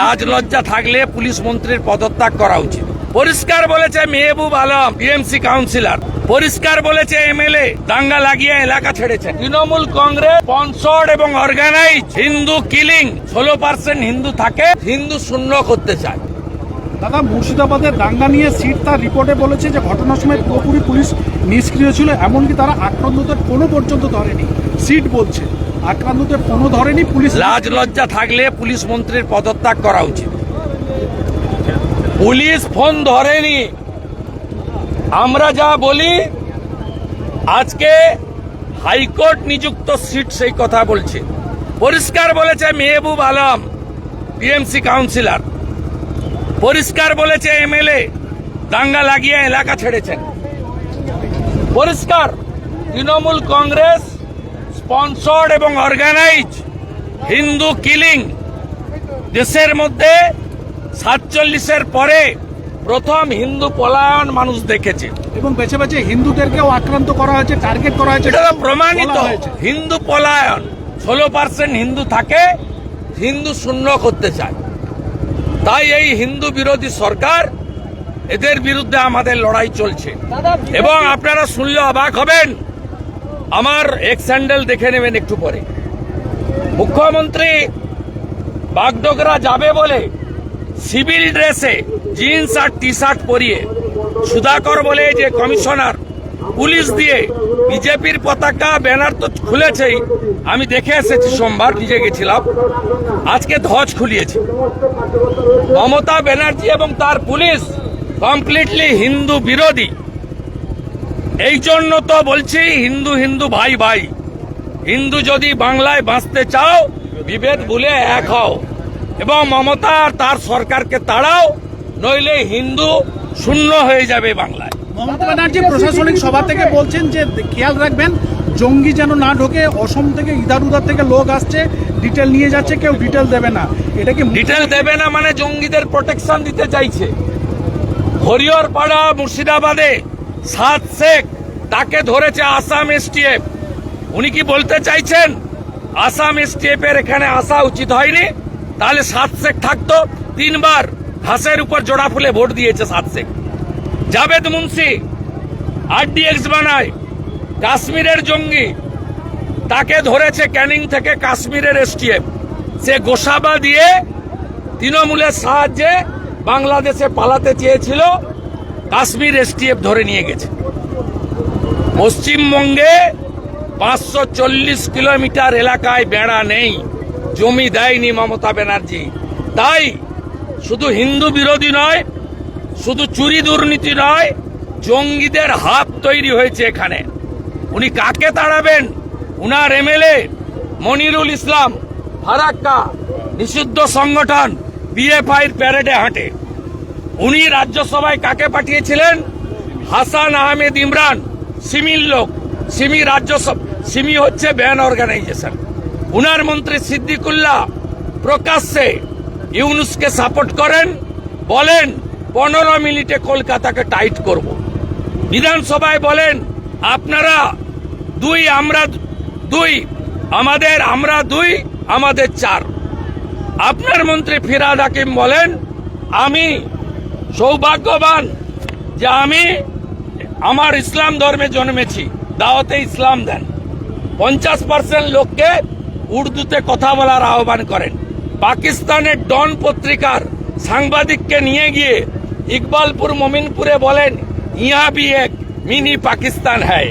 লাজ লজ্জা থাকলে পুলিশ মন্ত্রীর পদত্যাগ করা উচিত। পরিষ্কার বলেছে মেহবুব আলম টিএমসি কাউন্সিলর। পরিষ্কার বলেছে এমএলএ, দাঙ্গা লাগিয়ে এলাকা ছেড়েছে। তৃণমূল কংগ্রেস, স্পন্সর্ড এবং অর্গানাইজ হিন্দু কিলিং। ষোলো পার্সেন্ট হিন্দু থাকে, হিন্দু শূন্য করতে চায়। দাদা, মুর্শিদাবাদের দাঙ্গা নিয়ে সিট তার রিপোর্টে বলেছে যে ঘটনার সময় পুরোপুরি পুলিশ নিষ্ক্রিয় ছিল, এমনকি তারা আক্রান্তদের কোনো পর্যন্ত ধরেনি। সিট বলছে। আক্রান্তদের কোনো ধরেনি, পুলিশ লাজ লজ্জা থাকলে পুলিশ মন্ত্রীর পদত্যাগ করা উচিত। পুলিশ ফোন ধরেনি। আমরা যা বলি, আজকে হাইকোর্ট নিযুক্ত সিট সেই কথা বলছে। পরিষ্কার বলেছে মেহবুব আলম টিএমসি কাউন্সিলর। পরিষ্কার বলেছে এমএলএ, দাঙ্গা লাগিয়ে এলাকা ছেড়েছেন। পরিষ্কার, তৃণমূল কংগ্রেস স্পন্সর্ড এবং অর্গানাইজ হিন্দু কিলিং। দেশের মধ্যে সাতচল্লিশের পরে প্রথম হিন্দু পলায়ন মানুষ দেখেছে। এবং বেছে বেছে হিন্দুদেরকেও আক্রান্ত করা হয়েছে টার্গেট করা হয়েছে এটা প্রমাণিত। হয়েছে। হিন্দু পলায়ন ষোলো পার্সেন্ট হিন্দু থাকে হিন্দু শূন্য করতে চায়। তাই এই হিন্দু বিরোধী সরকার এদের বিরুদ্ধে আমাদের লড়াই চলছে। এবং আপনারা শুনলে অবাক হবেন আমার এক্স স্যান্ডেল দেখে নেবেন একটু পরে। মুখ্যমন্ত্রী বাগডোগরা যাবে বলে সিভিল ড্রেসে জিন্স আর টি শার্ট পরিয়ে সুধাকর বলে যে কমিশনার পুলিশ দিয়ে বিজেপির পতাকা, ব্যানার তো খুলেছেই। আমি দেখে এসেছি, সোমবার নিজে গেছিলাম। আজকে ধ্বজ খুলিয়েছে। মমতা ব্যানার্জি এবং তার পুলিশ কমপ্লিটলি হিন্দু বিরোধী। এই জন্য তো বলছি হিন্দু হিন্দু ভাই ভাই হিন্দু যদি বাংলায় বাঁচতে চাও বিভেদ ভুলে এক হও। এবং মমতা আর তার সরকারকে তাড়াও নইলে হিন্দু শূন্য হয়ে যাবে বাংলায়। মমতা ব্যানার্জি প্রশাসনিক সভা থেকে বলছেন যে খেয়াল রাখবেন জঙ্গি যেন না ঢোকে অসম থেকে ইদার উদার থেকে লোক আসছে ডিটেল নিয়ে যাচ্ছে কেউ ডিটেল দেবে না। এটা কি ডিটেল দেবে না মানে জঙ্গিদের প্রোটেকশন দিতে চাইছে। হরিহরপাড়া মুর্শিদাবাদে সাত শেখ তাকে ধরেছে আসাম এসটিএফ। উনি কি বলতে চাইছেন? আসাম এসটিএফ এর এখানে আসা উচিত হয়নি? তাহলে সাত শেখ থাকতো? তিনবার হাসের উপর জোড়া ফুলে ভোট দিয়েছে সাত শেখ। জাভেদ মুন্সি, আরডিএক্স বানায়, কাশ্মীরের জঙ্গি, তাকে ধরেছে ক্যানিং থেকে কাশ্মীরের এসটিএফ। সে গোসাবা দিয়ে তৃণমূলের সাহায্যে বাংলাদেশে পালাতে চেয়েছিল। কাশ্মীর এসটিএফ ধরে নিয়ে গেছে। পশ্চিমবঙ্গে পাঁচশো চল্লিশ কিলোমিটার এলাকায় বেড়া নেই, জমি দেয়নি মমতা ব্যানার্জি। তাই শুধু হিন্দু বিরোধী নয়, শুধু চুরি দুর্নীতি নয়, জঙ্গিদের হাত তৈরি হয়েছে এখানে। উনি কাকে তাড়াবেন? উনার এমএলএ মনিরুল ইসলাম, ফারাক্কা, নিষিদ্ধ সংগঠন বিএফআইর প্যারেডে হাঁটে। উনি রাজ্যসভায় কাকে পাঠিয়েছিলেন? হাসান আহমেদ ইমরান, সিমির লোক। সিমি রাজ্যসভা, সিমি হচ্ছে ব্যান অর্গানাইজেশন। উনার মন্ত্রী সিদ্দিকুল্লাহ প্রকাশ্যে ইউনুসকে সাপোর্ট করেন, বলেন, পনেরো মিনিটে কলকাতাকে টাইট করব। বিধানসভায় বলেন, আপনারা দুই, আমরা দুই, আমাদের আমরা দুই, আমাদের চার। আপনার মন্ত্রী ফিরাদ হাকিম বলেন, আমি সৌভাগ্যবান যে আমি আমার ইসলাম ধর্মে জন্মেছি। দাওয়াতে ইসলাম দেন। পঞ্চাশ পার্সেন্ট লোককে উর্দুতে কথা বলার আহ্বান করেন। পাকিস্তানের ডন পত্রিকার সাংবাদিককে নিয়ে গিয়ে ইকবালপুর মমিনপুরে বলেন ইয়া বি এক মিনি পাকিস্তান হ্যায়।